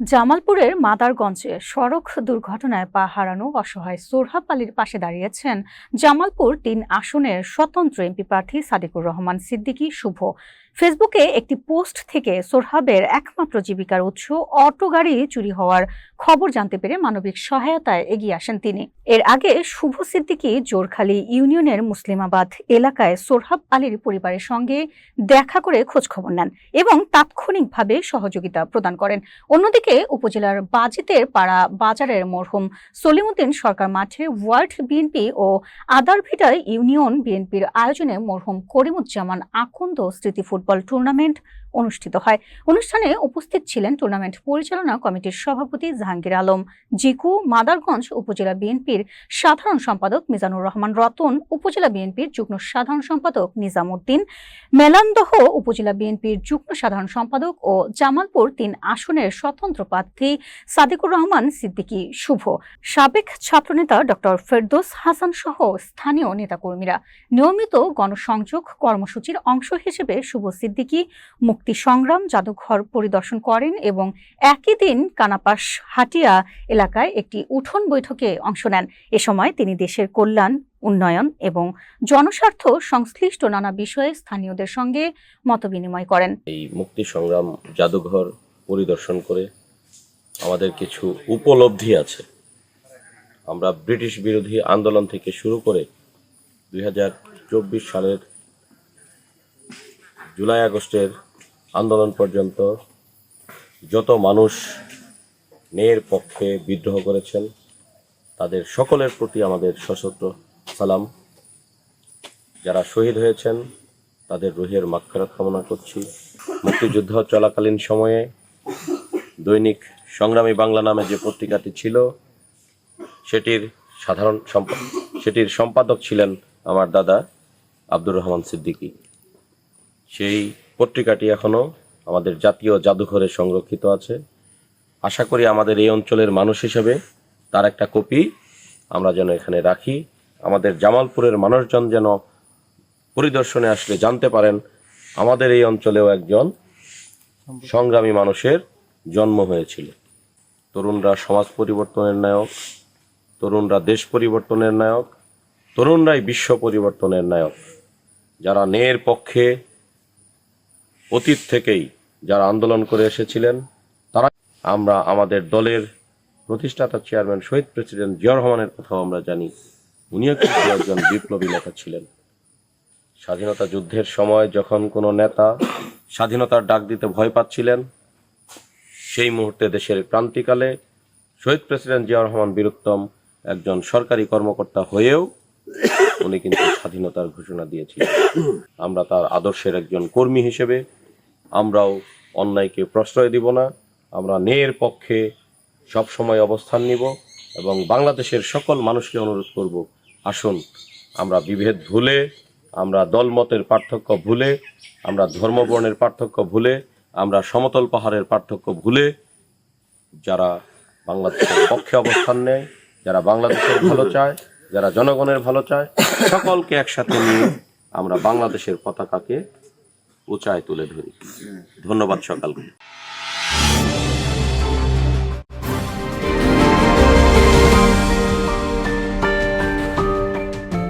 জামালপুরের মাদারগঞ্জে সড়ক দুর্ঘটনায় পা হারানো অসহায় সোরহাব আলীর পাশে দাঁড়িয়েছেন জামালপুর তিন আসনের স্বতন্ত্র এমপি প্রার্থী সাদিকুর রহমান সিদ্দিকী শুভ। ফেসবুকে একটি পোস্ট থেকে সোরহাবের একমাত্র জীবিকার উৎস অটো গাড়ি চুরি হওয়ার খবর জানতে পেরে মানবিক সহায়তায় এগিয়ে আসেন তিনি। এর আগে শুভ সিদ্দিকী জোরখালী ইউনিয়নের মুসলিমাবাদ এলাকায় সোরহাব আলীর পরিবারের সঙ্গে দেখা করে খোঁজখবর নেন এবং তাৎক্ষণিকভাবে সহযোগিতা প্রদান করেন। অন্যদিকে উপজেলার বাজিতের পাড়া বাজারের মরহুম সলিমুদ্দিন সরকার মাঠে ওয়ার্ল্ড বিএনপি ও আদারভিটায় ইউনিয়ন বিএনপির আয়োজনে মরহুম করিমুজ্জামান আকন্দ স্মৃতি ফুটবল টুর্নামেন্ট অনুষ্ঠিত হয়। অনুষ্ঠানে উপস্থিত ছিলেন টুর্নামেন্ট পরিচালনা কমিটির সভাপতি জাহাঙ্গীর আলম, জিকু মাদারগঞ্জ উপজেলা বিএনপির সাধারণ সম্পাদক মিজানুর রহমান রতন, উপজেলা বিএনপির যুগ্ম সাধারণ সম্পাদক নিজামুদ্দিন, মেলান্দহ উপজেলা বিএনপির যুগ্ম সাধারণ সম্পাদক ও জামালপুর তিন আসনের স্বতন্ত্র প্রার্থী সাদিকুর রহমান সিদ্দিকী শুভ। সাবেক ছাত্রনেতা ডক্টর ফেরদোস হাসান সহ স্থানীয় নেতাকর্মীরা নিয়মিত গণসংযোগ কর্মসূচির অংশ হিসেবে শুভ সিদ্দিকী, মুক্তি সংগ্রাম জাদুঘর পরিদর্শন করেন এবং একই দিন কানাপাস হাটিয়া এলাকায় একটি উঠোন বৈঠকে অংশ নেন। এ সময় তিনি দেশের কল্যাণ, উন্নয়ন এবং জনস্বার্থ সংশ্লিষ্ট নানা বিষয়ে স্থানীয়দের সঙ্গে মতবিনিময় করেন। এই মুক্তি সংগ্রাম জাদুঘর পরিদর্শন করে আমাদের কিছু উপলব্ধি আছে। আমরা ব্রিটিশ বিরোধী আন্দোলন থেকে শুরু করে দুই হাজার চব্বিশ সালের জুলাই আগস্টের আন্দোলন পর্যন্ত যত মানুষ মেয়ের পক্ষে বিদ্রোহ করেছেন, তাদের সকলের প্রতি আমাদের সশস্ত্র সালাম। যারা শহীদ হয়েছেন, তাদের রুহের মাক্ষরাত কামনা করছি। মুক্তিযুদ্ধ চলাকালীন সময়ে দৈনিক সংগ্রামী বাংলা নামে যে পত্রিকাটি ছিল, সেটির সাধারণ সেটির সম্পাদক ছিলেন আমার দাদা আব্দুর রহমান সিদ্দিকী। সেই পত্রিকাটি এখনও আমাদের জাতীয় জাদুঘরে সংরক্ষিত আছে। আশা করি আমাদের এই অঞ্চলের মানুষ হিসেবে তার একটা কপি আমরা যেন এখানে রাখি। আমাদের জামালপুরের মানুষজন যেন পরিদর্শনে আসলে জানতে পারেন, আমাদের এই অঞ্চলেও একজন সংগ্রামী মানুষের জন্ম হয়েছিল। তরুণরা সমাজ পরিবর্তনের নায়ক, তরুণরা দেশ পরিবর্তনের নায়ক, তরুণরাই বিশ্ব পরিবর্তনের নায়ক। যারা ন্যায়ের পক্ষে অতীত থেকেই যারা আন্দোলন করে এসেছিলেন, তারা আমরা আমাদের দলের প্রতিষ্ঠাতা চেয়ারম্যান শহীদ প্রেসিডেন্ট জিয়া রহমানের কথাও আমরা জানি। উনিও কিন্তু একজন বিপ্লবী নেতা ছিলেন। স্বাধীনতা যুদ্ধের সময় যখন কোনো নেতা স্বাধীনতার ডাক দিতে ভয় পাচ্ছিলেন, সেই মুহূর্তে দেশের ক্রান্তিকালে শহীদ প্রেসিডেন্ট জিয়া রহমান বীরুত্তম একজন সরকারি কর্মকর্তা হয়েও উনি কিন্তু স্বাধীনতার ঘোষণা দিয়েছিলেন। আমরা তার আদর্শের একজন কর্মী হিসেবে আমরাও অন্যায়কে প্রশ্রয় দিব না। আমরা ন্যায়ের পক্ষে সবসময় অবস্থান নিব এবং বাংলাদেশের সকল মানুষকে অনুরোধ করব, আসুন, আমরা বিভেদ ভুলে, আমরা দলমতের পার্থক্য ভুলে, আমরা ধর্মবর্ণের পার্থক্য ভুলে, আমরা সমতল পাহাড়ের পার্থক্য ভুলে, যারা বাংলাদেশের পক্ষে অবস্থান নেয়, যারা বাংলাদেশের ভালো চায়, যারা জনগণের ভালো চায়, সকলকে একসাথে নিয়ে আমরা বাংলাদেশের পতাকাকে উঁচায় তুলে ধরি। ধন্যবাদ সকালকে।